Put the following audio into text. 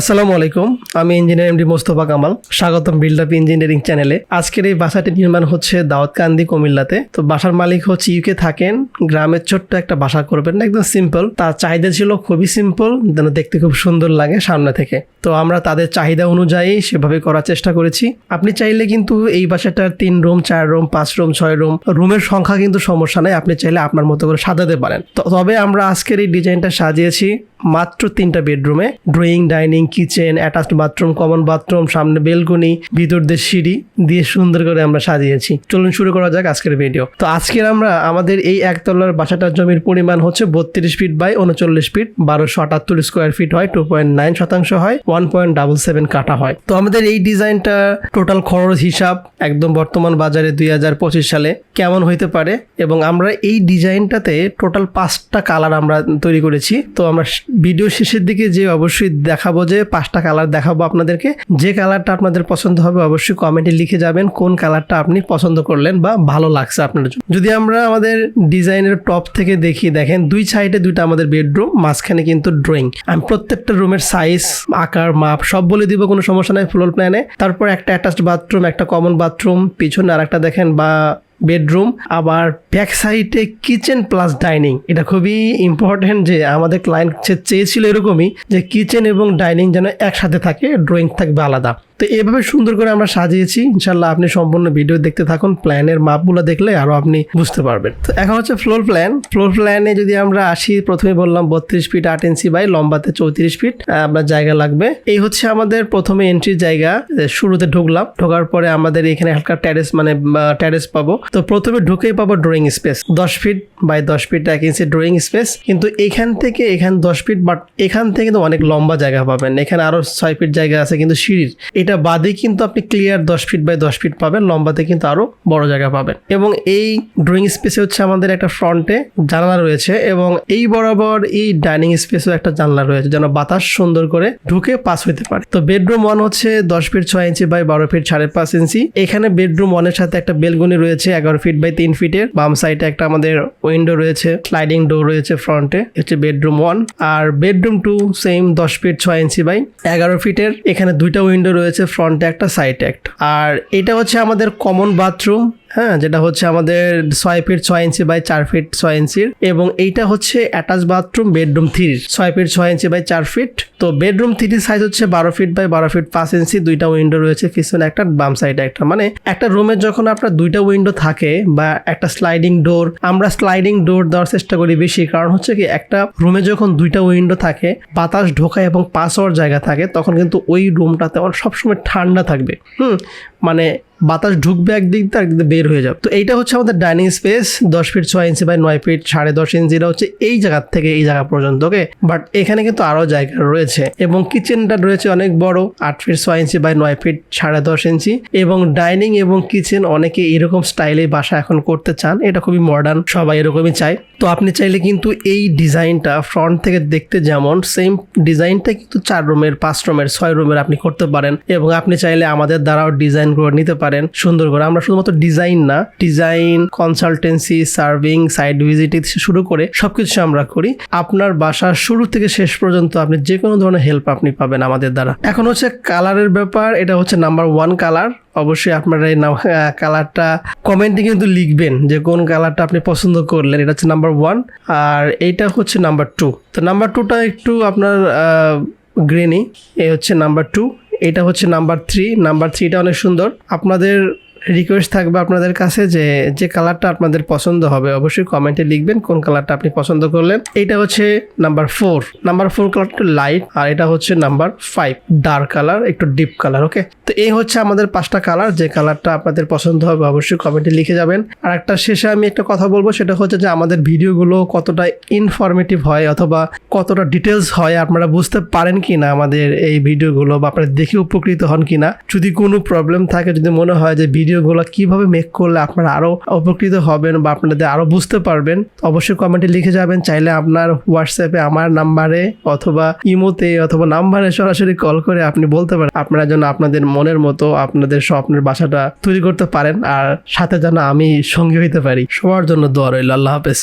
আসসালামু আলাইকুম, আমি ইঞ্জিনিয়ার এমডি মোস্তফা কামাল, স্বাগতম বিল্ড আপ ইঞ্জিনিয়ারিং চ্যানেলে। আজকের এই বাসাটি নির্মাণ হচ্ছে দাউদকান্দি কুমিল্লাতে। তো বাসার মালিক হচ্ছে ইউকে থাকেন, গ্রামের ছোট্ট একটা বাসা করবেন, একদম সিম্পল তার চাহিদা ছিল খুবই সিম্পল যেন দেখতে খুব সুন্দর লাগে সামনে থেকে। তো আমরা তাদের চাহিদা অনুযায়ী সেভাবে করার চেষ্টা করেছি। আপনি চাইলে কিন্তু এই বাসাটার তিন রুম, চার রুম, পাঁচ রুম, ছয় রুম, রুমের সংখ্যা কিন্তু সমস্যা নাই, আপনি চাইলে আপনার মতো করে সাজাতে পারেন। তবে আমরা আজকের এই ডিজাইনটা সাজিয়েছি। মাত্র তিনটা বেডরুমে, drawing, dining, kitchen, attached bathroom, common bathroom, সামনে বেলকনি, ভিতর দিয়ে সিঁড়ি দিয়ে সুন্দর করে আমরা সাজিয়েছি। চলুন শুরু করা যাক আজকের ভিডিও। তো আজকের আমরা আমাদের এই একতলার বাসাটার জমির পরিমাণ হচ্ছে বত্রিশ ফিট বাই উনচল্লিশ ফিট, বারোশো আটাত্তর স্কোয়ার ফিট হয় টু পয়েন্ট নাইন শতাংশ হয় ওয়ান পয়েন্ট ডাবল সেভেন কাটা হয়। তো আমাদের এই ডিজাইনটা টোটাল খরচ হিসাব একদম বর্তমান বাজারে দুই হাজার পঁচিশ সালে কেমন হইতে পারে এবং আমরা এই ডিজাইনটাতে টোটাল পাঁচটা কালার আমরা তৈরি করেছি। তো আমরা ভিডিও শেষের দিকে যে অবশ্যই দেখাবো যে পাঁচটা কালার দেখাবো আপনাদেরকে। যে কালারটা আপনাদের পছন্দ হবে অবশ্যই কমেন্টে লিখে যাবেন কোন কালারটা আপনি পছন্দ করলেন বা ভালো লাগছে আপনার যদি আমরা আমাদের ডিজাইনের টপ থেকে দেখি, দেখেন দুই সাইডে দুইটা আমাদের বেডরুম মাঝখানে কিন্তু ড্রয়িং আমি প্রত্যেকটা রুমের সাইজ আকার, মাপ সব বলে দিব, কোনো সমস্যা নাই ফ্লোর প্ল্যানে তারপর একটা অ্যাটাচড বাথরুম একটা কমন বাথরুম পিছনে আর একটা দেখেন বা বেডরুম আবার ব্যাক সাইডে কিচেন প্লাস ডাইনিং এটা খুবই ইম্পর্টেন্ট যে আমাদের ক্লায়েন্ট চেয়েছিল এরকমই যে কিচেন এবং ডাইনিং যেন একসাথে থাকে ড্রয়িং থাকবে আলাদা। তো এভাবে সুন্দর করে আমরা সাজিয়েছি। ইনশাল্লাহ আপনি সম্পূর্ণ ভিডিও দেখতে থাকুন প্ল্যানের মাপগুলো দেখলে আরও আপনি বুঝতে পারবেন। তো এখন হচ্ছে ফ্লোর প্ল্যান ফ্লোর প্ল্যানে যদি আমরা আসি, প্রথমে বললাম বত্রিশ ফিট আট ইঞ্চি বাই, লম্বাতে চৌত্রিশ ফিট আপনার জায়গা লাগবে। এই হচ্ছে আমাদের প্রথমে এন্ট্রির জায়গা শুরুতে ঢুকলাম। ঢোকার পরে আমাদের এখানে হালকা ট্যারেস মানে ট্যারেস পাবো। তো প্রথমে ঢুকেই পাবো ড্রয়িং স্পেস দশ ফিট বাই দশ ফিট এক ইঞ্চি ড্রয়িং স্পেস কিন্তু এখান থেকে এখান দশ ফিট বাট এখান থেকে কিন্তু অনেক লম্বা জায়গা পাবেন। এখানে আরও ছয় ফিট জায়গা আছে কিন্তু সিঁড়ির। এটা বাদে কিন্তু আপনি ক্লিয়ার দশ ফিট বাই দশ ফিট পাবেন। লম্বাতে কিন্তু আরও বড় জায়গা পাবেন। এবং এই ড্রয়িং স্পেসে হচ্ছে আমাদের একটা ফ্রন্টে জানালা রয়েছে এবং এই বরাবর এই ডাইনিং স্পেসেও একটা জানলা রয়েছে যেন বাতাস সুন্দর করে ঢুকে পাস হতে পারে। তো বেডরুম ওয়ান হচ্ছে দশ ফিট ছয় ইঞ্চি বাই বারো ফিট সাড়ে পাঁচ ইঞ্চি এখানে বেডরুম ওয়ানের সাথে একটা বেলগুনি রয়েছে এগারো ফিট বাই তিন ফিটের বাম সাইডে একটা আমাদের উইন্ডো রয়েছে স্লাইডিং ডোর রয়েছে ফ্রন্টে হচ্ছে বেডরুম ওয়ান আর বেডরুম টু সেম দশ ফিট ছয় ইঞ্চি বাই এগারো ফিটের এখানে দুইটা উইন্ডো রয়েছে ফ্রন্টে একটা সাইডে একটা। আর এটা হচ্ছে আমাদের কমন বাথরুম হ্যাঁ যেটা হচ্ছে আমাদের ছয় ফিট ছয় ইঞ্চি বাই চার ফিট ছয় ইঞ্চির, এবং এইটা হচ্ছে অ্যাটাচ বাথরুম বেডরুম থ্রির ছয় ফিট ছয় ইঞ্চি বাই চার ফিট। তো বেডরুম থ্রির সাইজ হচ্ছে বারো ফিট বাই বারো ফিট পাঁচ ইঞ্চি, দুইটা উইন্ডো রয়েছে, পিছনে একটা বাম সাইডে একটা। মানে একটা রুমে যখন আপনার দুইটা উইন্ডো থাকে বা একটা স্লাইডিং ডোর আমরা স্লাইডিং ডোর দেওয়ার চেষ্টা করি বেশি। কারণ হচ্ছে কি, একটা রুমে যখন দুইটা উইন্ডো থাকে, বাতাস ঢোকায় এবং পাস হওয়ার জায়গা থাকে, তখন কিন্তু ওই রুমটাতে আমার সবসময় ঠান্ডা থাকবে। হুম মানে বাতাস ঢুকবে একদিক দিয়ে একদিক বের হয়ে যাবে। তো এইটা হচ্ছে আমাদের ডাইনিং স্পেস দশ ফিট ছয় ইঞ্চি বাই নয় ফিট সাড়ে দশ ইঞ্চিটা হচ্ছে এই জায়গার থেকে এই জায়গা পর্যন্ত ওকে বাট এখানে কিন্তু আরও জায়গা রয়েছে এবং কিচেনটা রয়েছে অনেক বড়, আট ফিট ছয় ইঞ্চি বাই নয় ফিট সাড়ে দশ ইঞ্চি এবং ডাইনিং এবং কিচেন অনেকে এরকম স্টাইলে বাসা এখন করতে চান, এটা খুবই মডার্ন সবাই এরকমই চায়। তো আপনি চাইলে কিন্তু এই ডিজাইনটা ফ্রন্ট থেকে দেখতে যেমন সেম ডিজাইনটা কিন্তু চার রুমের পাঁচ রুমের ছয় রুমের আপনি করতে পারেন। এবং আপনি চাইলে আমাদের দ্বারাও ডিজাইন করে নিতে পারেন। সুন্দর করে আমরা শুধুমাত্র ডিজাইন না design consultancy serving site visit শুরু করে সবকিছু আমরা করি। আপনার বাসার শুরু থেকে শেষ পর্যন্ত আপনি যে কোনো ধরনের হেল্প আপনি পাবেন আমাদের দ্বারা। এখন হচ্ছে কালারের ব্যাপার, এটা হচ্ছে নাম্বার ওয়ান কালার অবশ্যই আপনারা এই কালারটা কমেন্টে কিন্তু লিখবেন যে কোন কালারটা আপনি পছন্দ করলেন। এটা হচ্ছে নাম্বার ওয়ান আর এইটা হচ্ছে নাম্বার টু তো নাম্বার টুটা একটু আপনার গ্রেনি এ হচ্ছে নাম্বার টু এটা হচ্ছে নাম্বার থ্রি নাম্বার থ্রিটা অনেক সুন্দর। আপনাদের রিকোয়েস্ট থাকবে আপনাদের কাছে যে যে কালারটা আপনাদের পছন্দ হবে, অবশ্যই কমেন্টে লিখবেন কোন কালারটা আপনি পছন্দ করলেন। এটা হচ্ছে নাম্বার ফোর নাম্বার ফোর কালারটা লাইট আর এটা হচ্ছে নাম্বার ফাইভ ডার্ক কালার একটু ডিপ কালার ওকে তো এই হচ্ছে আমাদের পাঁচটা কালার যে কালারটা আপনাদের পছন্দ হবে, অবশ্যই কমেন্টে লিখে যাবেন। আর একটা শেষে আমি একটা কথা বলব, সেটা হচ্ছে যে আমাদের ভিডিওগুলো কতটা ইনফরমেটিভ হয়, অথবা কতটা ডিটেলস হয়, আপনারা বুঝতে পারেন কি না আমাদের এই ভিডিওগুলো বা আপনারা দেখে উপকৃত হন কি না যদি কোনো প্রবলেম থাকে, যদি মনে হয় যে ভিডিওগুলো কীভাবে মেক করলে আপনারা আরও উপকৃত হবেন বা আপনাদের আরও বুঝতে পারবেন, অবশ্যই কমেন্টে লিখে যাবেন। চাইলে আপনার হোয়াটসঅ্যাপে আমার নাম্বারে অথবা ইমোতে অথবা নাম্বারে সরাসরি কল করে আপনি বলতে পারেন। আপনারা যেন আপনাদের মনের মতো আপনাদের স্বপ্নের বাসাটা তৈরি করতে পারেন আর সাথে যেন আমি সঙ্গী হইতে পারি। সবার জন্য দোয়া রইল, আল্লাহ হাফেজ।